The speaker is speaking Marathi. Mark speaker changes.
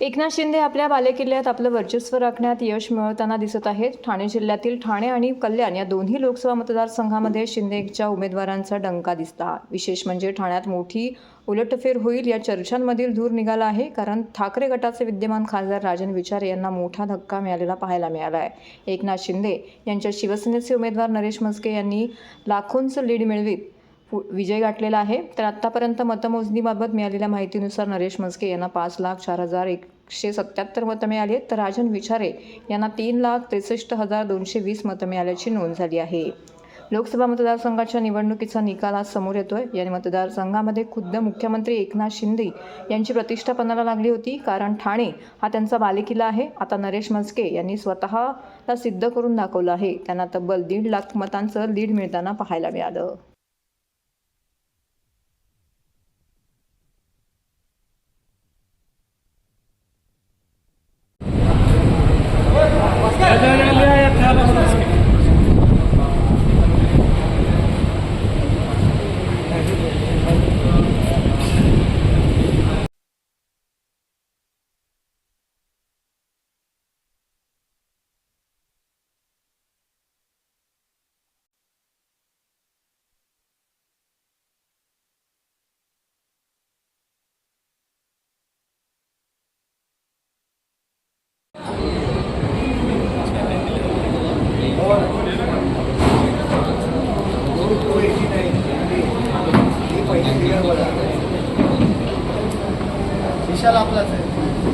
Speaker 1: एकनाथ शिंदे आपल्या बालेकिल्ल्यात आपलं वर्चस्व राखण्यात यश मिळवताना दिसत आहेत. ठाणे जिल्ह्यातील ठाणे आणि कल्याण या दोन्ही लोकसभा मतदारसंघामध्ये शिंदेच्या उमेदवारांचा डंका दिसला विशेष म्हणजे ठाण्यात मोठी उलटफेर होईल या चर्चांमधील धूर निघाला आहे. कारण ठाकरे गटाचे विद्यमान खासदार राजन विचारे यांना मोठा धक्का मिळालेला पाहायला मिळाला आहे एकनाथ शिंदे यांच्या शिवसेनेचे उमेदवार नरेश म्हस्के यांनी लाखोंचं लीड मिळवीत. विजय गाठलेला आहे. तर आत्तापर्यंत मतमोजणीबाबत मिळालेल्या माहितीनुसार नरेश मस्के यांना पाच लाख चार हजार एकशे सत्याहत्तर मतं मिळाली आहेत. तर राजन विचारे यांना तीन लाख त्रेसष्ट हजार दोनशे वीस मतं मिळाल्याची नोंद झाली आहे. लोकसभा मतदारसंघाच्या निवडणुकीचा निकाल आज समोर येतोय. या मतदारसंघामध्ये खुद्द मुख्यमंत्री एकनाथ शिंदे यांची प्रतिष्ठा पणाला लागली होती. कारण ठाणे हा त्यांचा बालेकिल्ला आहे. आता नरेश म्हस्के यांनी स्वतःला सिद्ध करून दाखवलं आहे. त्यांना तब्बल दीड लाख मतांचं लीड मिळताना पाहायला मिळालं.
Speaker 2: विशाल आपलाच आहे